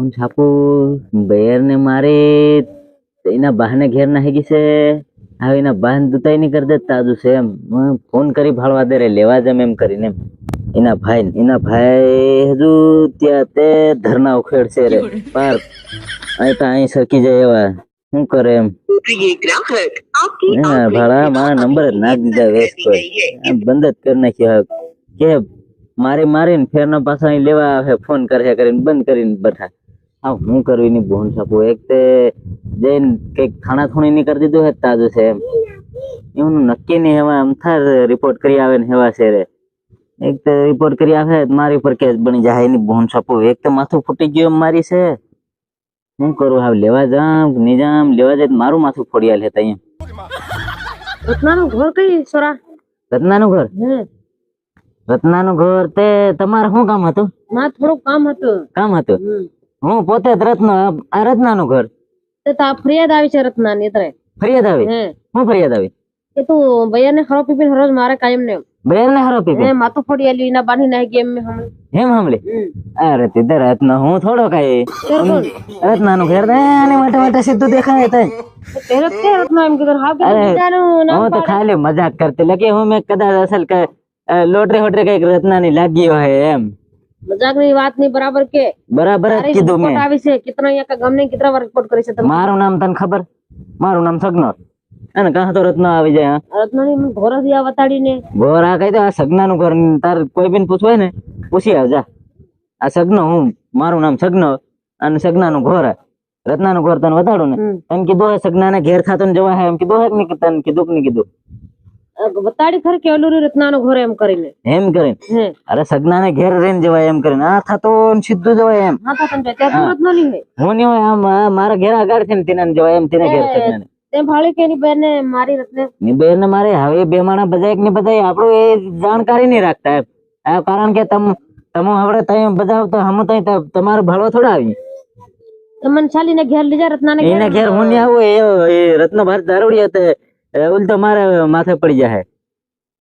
कौन छापो बेर ने मारे इना बहाने घेर ना है किसे हाँ इना बहन दुताई नहीं कर देता जो से फ़ोन करी भाड़वा दे रहे लेवा जमे एम करी ने इना भाई इना भाई जो त्या धरना उखेड़ से रे पर आई ता आई सरकी जाए वा हूँ करे एम भाड़ा मारा नंबर नाग दीजा वेस को बंदत करना क्या के मारे मारे फेर ना पास आई लेवा है फ़ोन कर है करें बंद करें बैठा હા હું કરવી ની ભૂન શકું એક તે જઈને કંઈક થાણા થોણી ની કરી દીધું હે તાજુ છે એમ. એવું નક્કી નહીં આમ થાય રિપોર્ટ કરી આવે ને હેવા છે રે એક તો રિપોર્ટ કરી આવે મારી પર કેસ બની જાય એની ભૂન છાપું. એક તો માથું ફૂટી ગયું એમ મારી છે. શું કરું? હવે લેવા જામ નિજામ લેવા જાય મારું માથું ફોડી આલે ત્યાં રત્નાનું ઘર કઈ સોરા? રત્નાનું ઘર? હે. રત્નાનું ઘર તે તમારે શું કામ હતું? માં થોડું કામ હતું. કામ હતું. હું પોતે જ રત્ન આ રત્નાનું ઘર. તો તા ફરિયાદ આવી છે રત્નાની અત્યારે ફરિયાદ આવી? હે. હું ફરિયાદ આવી? કે તું ભૈયા ને ખરો પીપીને હરોજ મારે કાયમ ને બેર ને હારો પીપી હે માથું ફોડી આલી એના બાંધી નાખી એમ એમ હમલે હેમ. હમલે અરે તે રત્ન હું થોડો કઈ તે કોણ? રત્નાનું ઘર ને આને માટે માટે સીધું દેખાય તે તેરો કે રત્ના એમ કીધું હા કે બીજાનું હું તો ખાલી મજાક કરતી લગે હું મેં કદાચ અસલ કે લોટરી હોટરી કંઈક રત્નાની લાગી હોય એમ. મજાકની વાતની બરાબર કે? બરાબર જ કીધું મેં. આવી છે કિતના અહીંયા કા ગમે કેટલા વાર રિપોર્ટ કરી છે તમે મારું નામ તને ખબર? મારું નામ સગનર. અને કાં તો રત્ન આવી જાય રત્નની ઘોર આ વતાડીને. ઘોર કઈ તો આ સગનાનું ઘર તાર કોઈ બી પૂછવાય ને પૂછી આવજા. આ સગનો હું મારું નામ સગનો અને સગનાનું ઘોર હે. રત્નાનું ઘોર તને બતાડું ને. તને કીધું સગના ને ઘેર ખાતો ને જવા હે. એમ કીધું હે. કે તને કીધું કે નહીં કીધું? વતાડી ખરી કે ઓલું રત્નાનો ઘર એમ કરીને? એમ કરીને? અરે સગનાને ઘેર રહીને જવાય એમ કરીને. આ થતો ને સીધું જવાય એમ. હા તો તને ત્યાં તું રત્નાની હે હું નહીં હોય આમ મારા ઘેર આગળ છે ને તેના જવાય એમ તેના ઘેર સગનાને. તેમ ભાળી કે એની બેન ને મારી રત્ને? ની બેન ને મારે હવે બે માણા બજાય નહીં બજાય આપણું એ જાણકારી નહીં રાખતા એમ. કારણ કે તમ તમે હવે તઈ બજાવ તો હમ તઈ તમારો તમારે થોડા આવી. તમને ચાલીને ઘેર લીજા રત્નાને એને ઘેર? હું નહીં આવું એ એ રત્ન ભારત દારૂડી હતો એ તો મારે માથે પડી જાય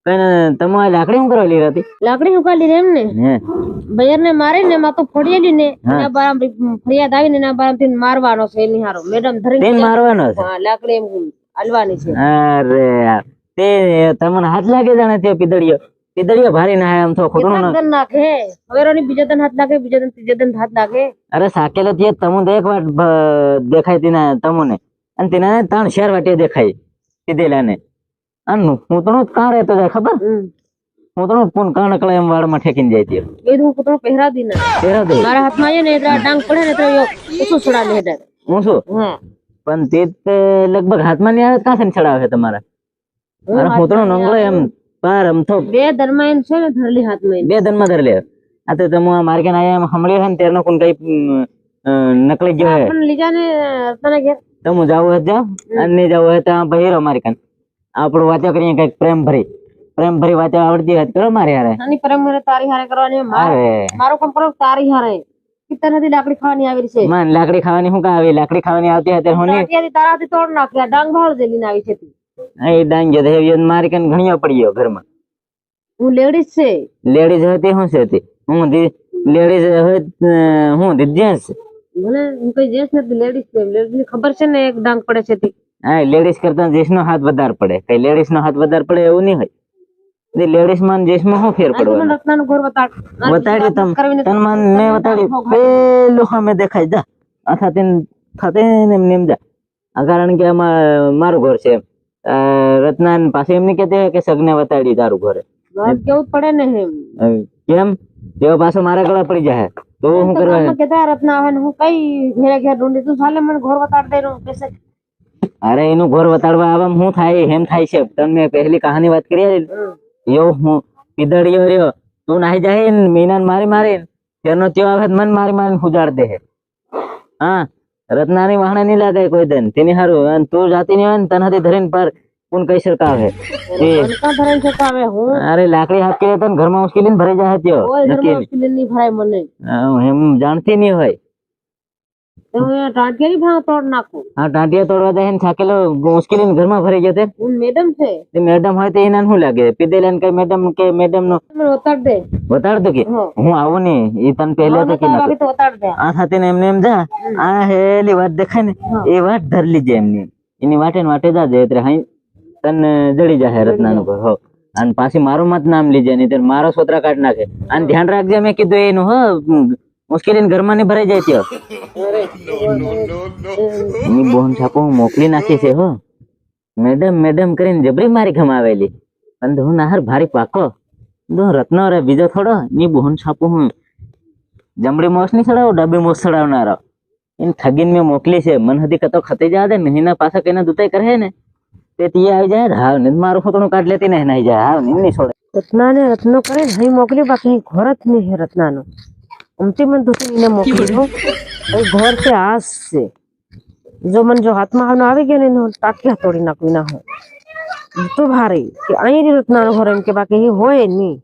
કઈ તમારે લાકડી શું કરવા લીધી હતી? લાકડી કાઢી એમ ને ભૈયર ને મારી ને માથું ફોડેલી ને એના બારામ ફરિયાદ આવીને એના બારામથી મારવાનો છે એની હારો. મેડમ ધરી તે મારવાનો છે? હા લાકડી એમ હલવાની છે. અરે તે તમને હાથ લાગે જાણે તે પીદળિયો પીદળિયો ભારી ના આમ તો ખોટું ના નાખે હવે રોની બીજા દન હાથ લાગે બીજા દન ત્રીજા દન હાથ લાગે. અરે સાકેલો તે તમને એક વાર દેખાય તેના તમને. અને તેના ત્રણ શેર વાટે દેખાય. પીધેલા ને. અને હું તો કાં રહેતો જાય ખબર. હું તો પૂન કાણકળા એમ વાળમાં ઠેકીને જાય તે એ તો હું કૂતરો પહેરા દી ના. તેરા દે. મારા હાથમાં આવે ને એટલે ડાંગ પડે ને એટલે યો ઓછું છોડાવે હેડે. હું શું? પણ તે લગભગ હાથમાં નહીં આવે કાં ચડાવે છે તમારા. અરે હું નંગળો એમ પાર એમ તો બે દરમાઈન છે ને ધરલી હાથમાં. બે ધનમાં ધર લે આ તો તમે આ માર્કેટ આયા એમ છે ને તેરનો કોણ કઈ નકલી ગયો હે પણ લીજા ને રત્નાના ઘેર તમે જાવ હોય અને જાવ હોય તો આ બહેરો મારી કાન. આપણું વાતો કરીએ કંઈક પ્રેમ ભરી. પ્રેમ ભરી વાતો આવડતી હતી કરો મારી હારે. નાની પ્રેમ મને તારી હારે કરવાની મારે મારો કામ કરો તારી હારે. કિતના લાકડી ખાવાની આવી છે. માન લાકડી ખાવાની શું કા આવી? લાકડી ખાવાની આવતી હતી હું તારાથી તોડ નાખ્યા ડાંગ ભાળ જેલી આવી છે તી. એ ડાંગ મારી કાન ઘણીઓ પડ્યો ઘરમાં. હું લેડીઝ છે. લેડીઝ હતી શું છે તે. હું લેડીઝ હું હું જેન્ટ્સ મને હું કઈ જેસ નથી લેડીઝ લેડીઝની ખબર છે ને એક ડાંગ પડે છે તી. હા લેડીઝ કરતા જેસ નો હાથ વધારે પડે. કઈ લેડીઝ નો હાથ વધારે પડે એવું નહીં હોય. લેડીઝમાં જેસમાં શું ફેર પડવાનો? મને રત્નાનું ઘર બતાડ વતાડ્યું તમ. તન મન મેં વતાડ્યું પેલું સામે દેખાય. જા. આ થાતે થાતે ને નેમ જા. આ કારણ કે મારું ઘર છે રત્નાન પાસે એમ નહીં કહેતી કે સગને વતાડી તારું ઘર. કેવું પડે ને કેમ? તેઓ પાછો મારા ગળા પડી જાય તો હું કરવા ગામમાં કહેતા રત્ના આવે ને હું કઈ ઘેરે ઘેર ઢૂંઢી તું ચાલે મને ઘર બતાડ દે હું કહેશે અરે એનું ઘર વતાડવા આવવામાં શું થાય એમ થાય છે. તમને પહેલી કહાની વાત કરી હમ. યો હું પીદળિયો રહ્યો. તું નાહી જાય ને મીનાને મારી મારી તેનો ત્યો આવે મન મારી મારીને ઉજાડ દે. હા રત્નાની વાહણા નહીં લાગે કોઈ દન. તેની હારું અને તું જાતી નહીં હોય ને તનાથી ધરીને પર કોણ કઈ સરકાવે એ મને કાં ધરાઈ શકે હવે હું અરે લાકડી હાકી તને ઘરમાં મુશ્કેલી ભરાઈ જાય ત્યો કોઈ નક્કી ઘરમાં મુશ્કેલી નહીં ભરાય મને હા, એમ જાણતી નહીં હોય તો હું અહીંયા ટાંટિયાની ભાવ તોડ નાખું આ ટાંટિયા તોડવા જાય ને થાકેલો મુશ્કેલી ઘરમાં ભરી ગયો તે હું મેડમ છે તે મેડમ હોય તો એને શું લાગે પીધેલા ને કઈ મેડમ કે મેડમ નો મને ઉતાર દે બતાડ દો કે હો. હું આવું નહીં એ તને પહેલે તો કે તારા બાકી તો ઉતાર દે આ સાથે ને એમને એમ જા આ હેલી વાત દેખાય ને એ વાત ધર લીજે એમની એની વાટે ને વાટે જાજે એટલે હાઈ તને જડી જાય રત્નાનું ઘર હો. અને પાછી મારું મત નામ લીજે નહીં તો મારો સોતરા કાઢ નાખે. અને ધ્યાન રાખજે મેં કીધું એનું હો મુશ્કેલી ઘરમાં ની ભરાઈ જાય ત્યો. એની બોન છાપો હું મોકલી નાખી છે હો. મેડમ મેડમ કરીને જબરી મારી ખમાવેલી પણ હું નાહર ભારી પાકો. દો રત્નો રે બીજો થોડો. ની બોન છાપો હું જમડી મોસની ચડાવો ડાબી મોસ ચડાવનારો. એને ઠગીને મેં મોકલી છે. મન હતી કતો ખતી જા દે ને એના પાછા કઈને દુતાઈ કરે ને. તે તી આવી જાય હાવ ને, મારું ફોટોનું કાઢ લેતી ને નાઈ જાય, હાવ ને નહીં છોડે. રત્ના ને રત્નો કરે ને, અહીં મોકલી બાકી અહીં ઘર જ નહીં હે રત્નાનો. અમતી મને ધોતી એને મોકલી હો. અહીં ઘર છે, આસ છે. જો મને જો હાથમાં હાવનો આવી ગયો ને, એનો ટાંટિયા તોડી નાખવી ના હોય તો ભારે, કે અહીં ની રત્નાનો ઘર, એમ કે બાકી એ હોય નહીં.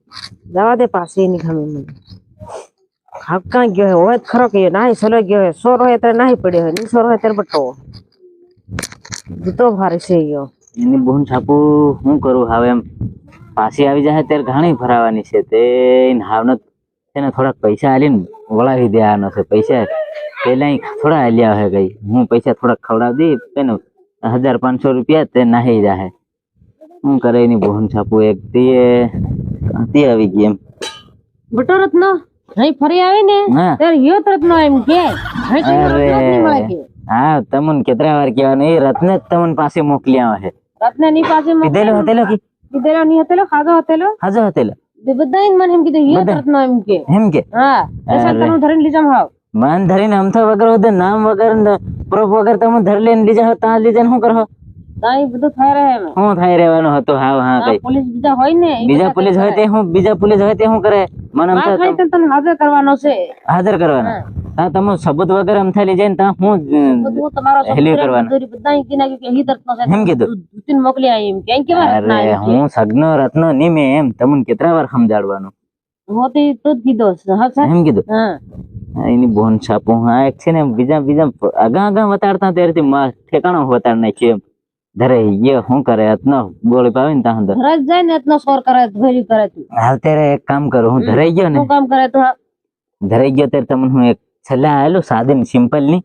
જવા દે પાસે એની ગમે મને. હાવ કાંઈ ગયો હે, હોય જ ખરો કે, નાહી સલો ગયો હે. સોર હોય ત્યારે નાહી પડ્યો હોય નહીં સોર હોય ત્યારે બટો તો ભારે છે યો. એની બહુ છાપું શું કરું? હવે એમ પાછી આવી જાય ત્યારે ઘણી ભરાવાની છે. તે હાવનો તેને થોડાક પૈસા આલીને વળાવી દેવાનો છે. પૈસા પેલા થોડા આલ્યા હે કઈ હું પૈસા થોડાક ખવડાવી દઈ તેને હજાર પાંચસો રૂપિયા તે નાહી જાહે. શું કરે એની બહુન છાપું એક તે તે આવી ગઈ એમ. બટો રત્નો અહીં ફરી આવે ને? હા. ત્યારે યો રત્ન એમ કે અરે. હા તમને કેટલા વાર કહેવાનું એ રત્ન જ તમને પાસે મોકલી આવે છે રત્નની પાસે કીધેલો હતેલો કે? કીધેલો ની હતેલો ખાધો હતેલો? હાજો હતેલો. તે બધા મને એમ કીધું જ રત્નો એમ કે. એમ કે? હા એસા તને ધરીને લીજામ હાવ. માન ધરીને અમથા વગર હોતે નામ વગર પ્રૂફ વગર તમે ધરી લઈને લીજા હોત ત્યાં લીધા શું કરો? તાઈ બધું થઈ રહે એમ. શું થઈ રહેવાનું હતું હા હા કઈ. પોલીસ બીજા હોય ને બીજા પોલીસ હોય તે હું બીજા પોલીસ હોય તે શું કરે? મને તો તને હાજર કરવાનો છે. હાજર કરવાના. ત્યાં તમે સબૂત વગર અમથા લઈ જાય ત્યાં હું બધું તમારો હેલ્યું કરવાનું. સસુરે બધા અહીં કીધા કે અહીં રત્નો છે. એમ કીધું. દૂતીને મોકલી આવી એમ. કે અહીં કેવા રત્ના અરે એમ કે હું સગનો રત્નો નિમે એમ તમને કેટલા વાર સમજાડવાનું? હોતી તું જ કીધો છે હા સર એમ કીધું? હા. હા, એની બોન છાપું હા એક છે ને બીજા બીજા આગા આગા વતાડતા ત્યારથી માં ઠેકાણો વતાડ નાખ્યું એમ. ધરે ये શું કરે રત્નો ગોળી પાવી ને ત્યાં અંદર. ઘરે જ જાય ને એટલો સોર કરે ધોરી કરે તું. હાલ ત્યારે એક કામ કરું હું ધરાઈ ગયો ને. શું કામ કરે તું હા? ધરાઈ ગયો ત્યારે તમને હું એક છેલ્લા આવેલું સાદી સિમ્પલની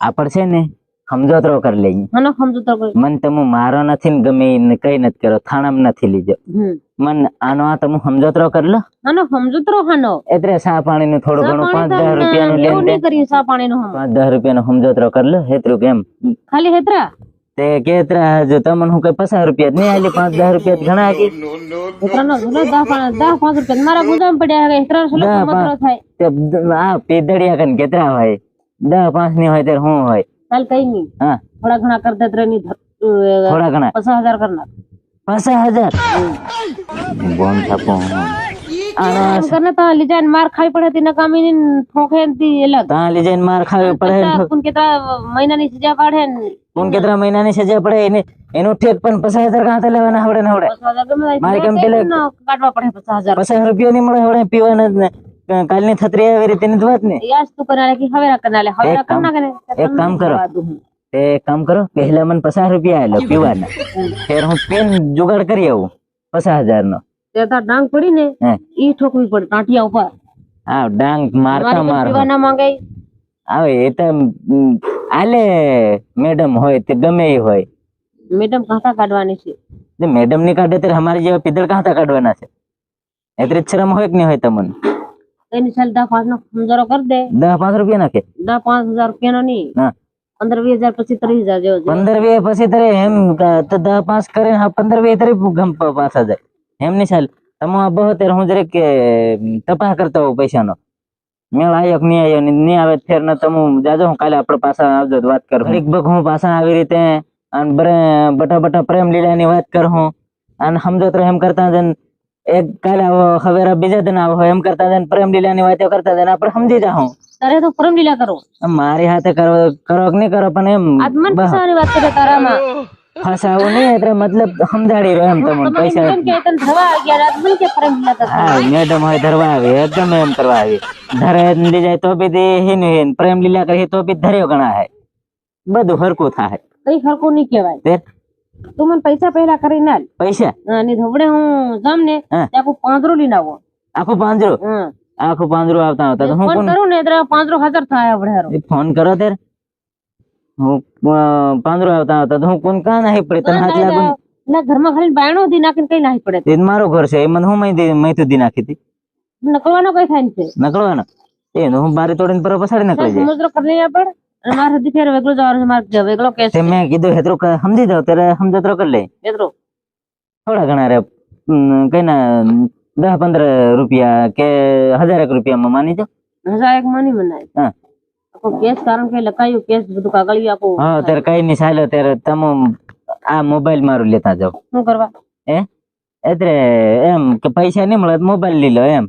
આપણ છે ને સમજોતરો કરી લઈએ મને તમે મારો નથી ને ગમે કઈ નથી કરો થાણામાં નથી લીધો. મન આનો આ તમે સમજોતરો કરી લો. આનો સમજો હાનો. એટલે સા પાણી નું થોડું ઘણું પાંચ દસ રૂપિયા નું લેન દેન કરી સા પાણી નું પાંચ દસ રૂપિયાનો સમજોતરો કરી લો હેતરું કેમ ખાલી હેતરા? તે કેતરા જો તમને હું કઈ પચાસ રૂપિયા જ નહીં આલી પાંચ દસ રૂપિયા જ ઘણા આલી હેતરા નો ઝૂલો દસ પાંચ દસ પાંચ રૂપિયા મારા ગુજામ પડ્યા હે હેતરા નો દસ સમજો પાંચ. થાય. તે દ- આ પેદડિયા કન કેતરા હોય. દસ પાંચની હોય ત્યારે શું હોય. ચાલ કઈ નહીં. હા. થોડા ઘણા કર દે ત્રણ થોડા ઘણા. પચાસ હજાર કર નાખ. પચાસ હજાર? બોન છાપો આના એમ કરને તો લીજા ને માર ખાવી પડે તી નકામી ની ઠોકે ને તી અલગ. ત્યાં લઈ જઈને માર ખાવી પડે ને પચાસ કુન કોણ કેટલા મહિનાની સજા પડે એને એનું ઠેક પણ પચાસ હજાર કાં લેવાના હવડે ને હવડે ગમે મારે કેમ પેલે- કાઢવા પડે પચાસ હજાર. પચાસ રૂપિયા નહીં મળે હવડે પીવાના જ ને. કાલની થતરી આવી રીતે ની વાત ને. યાસ તું કરે કે હવે કર હવે એક કામ- ને એક કામ કરો. તે એક કામ કરો પહેલા મને પચાસ રૂપિયા આલો પીવાના. ફેર હું પેન જુગાડ કરી આવું પચાસ હજાર નો તે તાર ડાંગ પડી ને ઈ ઠોકવી પડે ટાંટિયા ઉપર. હા ડાંગ મારતા મારી માર પીવા ના માંગે. આવે એ તો આલે મેડમ હોય તે ગમે એ હોય. મેડમ કાંટા કાઢવાની છે. મેડમની કાઢે ત્યારે અમારે જેવા પીદળ કાં કાઢવાના છે. એટલે શરમ હોય કે નહીં હોય તમને? એની સાલ દસ પાંચ નો સમજારો કરી દે. દસ પાંચ રૂપિયા નાખે? દસ પાંચ હજાર રૂપિયા નો નહીં. હા. પંદર વીસ હજાર પછી ત્રીસ હજાર જેવો. પંદર વે પછી તરે એમ તો દસ પાંચ કરે હા પંદર વે તારે ગમ પ- પાસ જાય. એમ નહીં ચાલ તમે બહુ ત્યારે હું જરે કે તપાસ કરતા હોઉં પૈસાનો. મેળ આવ્યો કે નહીં આવ્યો નહીં આવે ફેર ને તમે જાજો હું કાલે આપણે પાછા આવજો વાત કરું. ઘડીક બગ હું પાછા આવી રીતે અને બટા બટા પ્રેમ લીલાની વાત કરું અને સમજો તો એમ કરતા જન એક કાલે આવો હવે બીજા દિન આવો એમ કરતા જન પ્રેમ લીલાની વાતો કરતા જન આપણે સમજી જાઉં તારે તો પરમ લીલા કરો. મારી હાથે કરો કરો કે નહીં કરો પણ એમ આત્મન મન વાત કરે તારામાં. ફસાવું નહીં એટલે મતલબ સમજાડી રહ્યો એમ તમને પૈસા મેડમ કે ધરવા આવી. હા મેડમ ધરવા ગમે એમ કરવા આવી. ધરે લઈ જાય તો બી તે હિન હિન પ્રેમ લીલા કરી તો બી ધર્યો ગણા હે. બધું હરકું થાય. કઈ હરકું નહીં કહેવાય. તું મને પૈસા પહેલા કરી ના પૈસા? અને ધવડે હું જમ ને આખું પાંદરું લઈને આવો. આખું પાંજરું? આખું પાંજરું આવતા આવતા હું ફોન કરું ને એટલે પાંદરું હાજર થાય આપણે ફોન કરો ત્યારે. હું અ, આવતા હતા તો હું કોણ કાં નાહી પડે? તને હાથ લાગુ? ના ઘરમાં ખાલી બાયણું દી નાખીને કઈ નાહી પડે. એ મારો ઘર છે એ મને હું મહી દી નાખી હતી. નકળવાનો કઈ થાય છે. નકળવાનો? એનું હું બારી તોડીને પર પછાડી નકળી જાય. સમુદ્ર કરી લઈએ મારે હજી ફેર વેગળો જવાનું છે મારે વેગળો મેં કીધું હેતરું ક- સમજી જાવ ત્યારે સમજતરો કરી લે. હેતરો. થોડા ઘણા રે કઈ ના દસ પંદર રૂપિયા કે હજાર એક રૂપિયામાં માની જાઓ. હજાર એક માની મનાય. હા. કેસ કારણ કે લખાયું કેસ બધું કાગળિયું આખું હા ત્યારે કઈ નહીં ચાલ્યો ત્યારે તમે આ મોબાઈલ મારું લેતા જાવ શું કરવા? એટલે એમ કે પૈસા નહીં મળે મોબાઈલ લઈ લો એમ.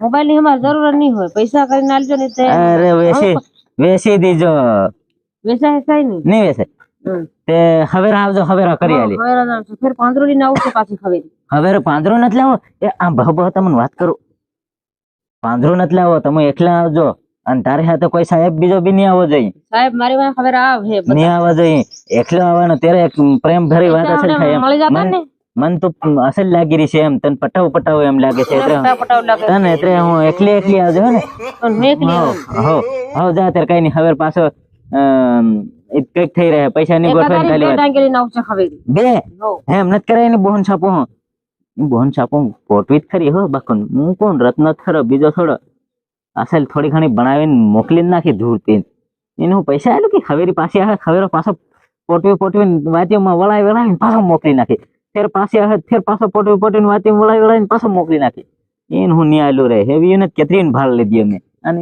મોબાઈલની અમારે જરૂર નહીં હોય. પૈસા કરીને આલજો ને તે અરે વેસી વેસી દીજો. વેસા હેસાય નહીં. નહીં વેસે તે હવે આવજો હવે કરી આલી. હવે ફેર પાંદરો લઈને આવું પાછી ખવેરી. હવે પાંદરો નથી લાવો? એ આ બહુ બહુ તમને વાત કરું? પાંદરો નથી લાવો તમે એકલા આવજો. અને તારી સાથે કોઈ સાહેબ બીજો બી નહીં આવવો જોઈએ. સાહેબ મારી પાસે ખબર આવ હે. નહીં આવવા જોઈએ. એકલો આવવાનો ત્યારે એક પ્રેમ ભરી વાત અસલ થાય મળી જતા ને? મન તો અસલ લાગી રહી છે એમ. તને પટાવ પટાવ એમ લાગે છે. તને એટલે હું એકલી એકલી આવજો ને? હો. હો જા ત્યારે કઈ નહીં. હવે પાછો કંઈક થઈ રહ્યા પૈસા ની ગોઠવણ ખાલી બે વાત. બે? એમ નથી કરાય ને બોહન છાપો હું? બોહન છાપો ગોઠવી જ ખરી હો બાકન. હું કોણ? રત્ન ખરો બીજો થોડો. અસલ થોડી ઘણી બનાવીને મોકલી નાખી ધૂળ પીને એને હું પૈસા આલું કે ખવેરી પાસે આવે, ખવેરો પાછો પોટવી પોટવીને વાતીઓમાં વળાવી વળાવીને પાછો મોકલી નાખી. ફેર પાસે આવે, ફેર પાછો પોટવી પોટવીને વાતીઓમાં વળાવી વળાવીને પાછો મોકલી નાખી. એને હું નહીં રહે. હેવી એને કેતરીને ભાર લીધી અમે.